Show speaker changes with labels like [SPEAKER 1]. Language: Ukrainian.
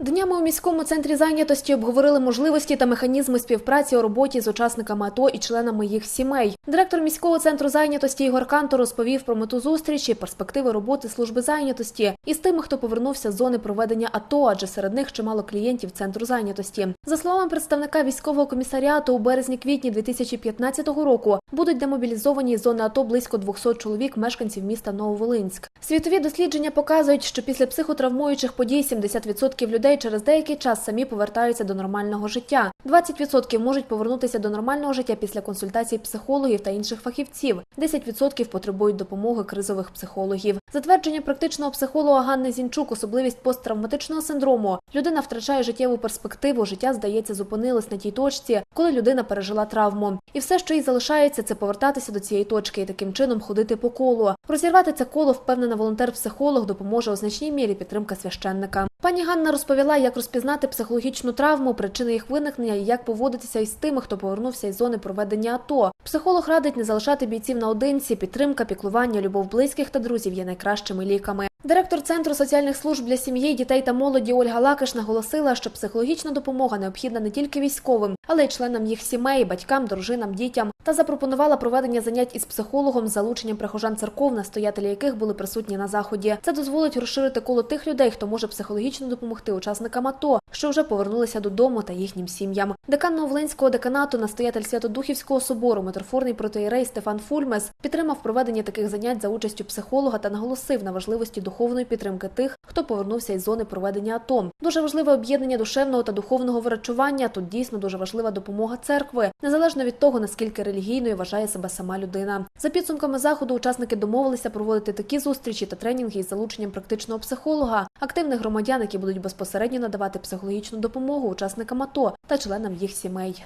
[SPEAKER 1] Днями у міському центрі зайнятості обговорили можливості та механізми співпраці у роботі з учасниками АТО і членами їх сімей. Директор міського центру зайнятості Ігор Канто розповів про мету зустрічі, перспективи роботи служби зайнятості із тими, хто повернувся з зони проведення АТО, адже серед них чимало клієнтів центру зайнятості. За словами представника військового комісаріату, у березні-квітні 2015 року будуть демобілізовані з зони АТО близько 200 чоловік, мешканців міста Нововолинськ. Світові дослідження показують, що після психотравмуючих подій 70% людей через деякий час самі повертаються до нормального життя. 20% можуть повернутися до нормального життя після консультацій психологів та інших фахівців. 10% потребують допомоги кризових психологів. Затвердження практичного психолога Ганни Зінчук, особливість посттравматичного синдрому. Людина втрачає життєву перспективу. Життя здається зупинилось на тій точці, коли людина пережила травму. І все, що їй залишається, це повертатися до цієї точки і таким чином ходити по колу. Розірвати це коло впевнена волонтер-психолог допоможе у значній мірі підтримка священника. Пані Ганна розповіла, як розпізнати психологічну травму, причини їх виникнення і як поводитися із тими, хто повернувся із зони проведення АТО. Психолог радить не залишати бійців наодинці. Підтримка, піклування, любов близьких та друзів є найкращими ліками. Директор центру соціальних служб для сім'ї, дітей та молоді Ольга Лакиш наголосила, що психологічна допомога необхідна не тільки військовим, але й членам їх сімей, батькам, дружинам, дітям. Та запропонувала проведення занять із психологом з залученням прихожан церков, настоятелі яких були присутні на заході. Це дозволить розширити коло тих людей, хто може психологічно допомогти учасникам АТО, що вже повернулися додому та їхнім сім'ям. Декан Новолинського деканату, настоятель Святодухівського собору, митрофорний протеєрей Стефан Фульмес підтримав проведення таких занять за участю психолога та наголосив на важливості духовної підтримки тих, хто повернувся із зони проведення АТО. Дуже важливе об'єднання душевного та духовного врачування. Тут дійсно дуже важлива допомога церкви, незалежно від того наскільки релігійною вважає себе сама людина. За підсумками заходу, учасники домовилися проводити такі зустрічі та тренінги із залученням практичного психолога, активних громадян, які будуть безпосередньо надавати психологічну допомогу учасникам АТО та членам їх сімей.